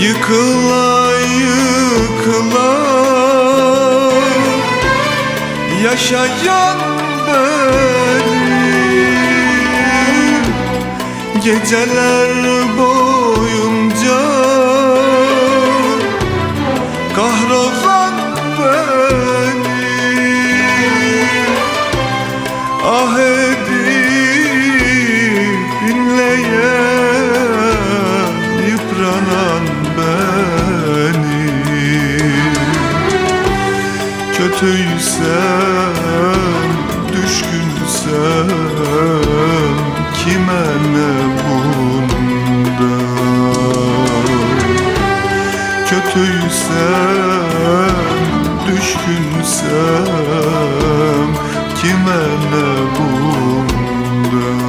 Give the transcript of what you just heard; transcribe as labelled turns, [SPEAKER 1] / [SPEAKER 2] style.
[SPEAKER 1] Yıkıla yıkıla. Yaşayan benim Geceler boyunca Kahrolan benim Ah Kötüysem, düşkünsem Kime ne bunda Kötüysem, düşkünsem Kime ne bunda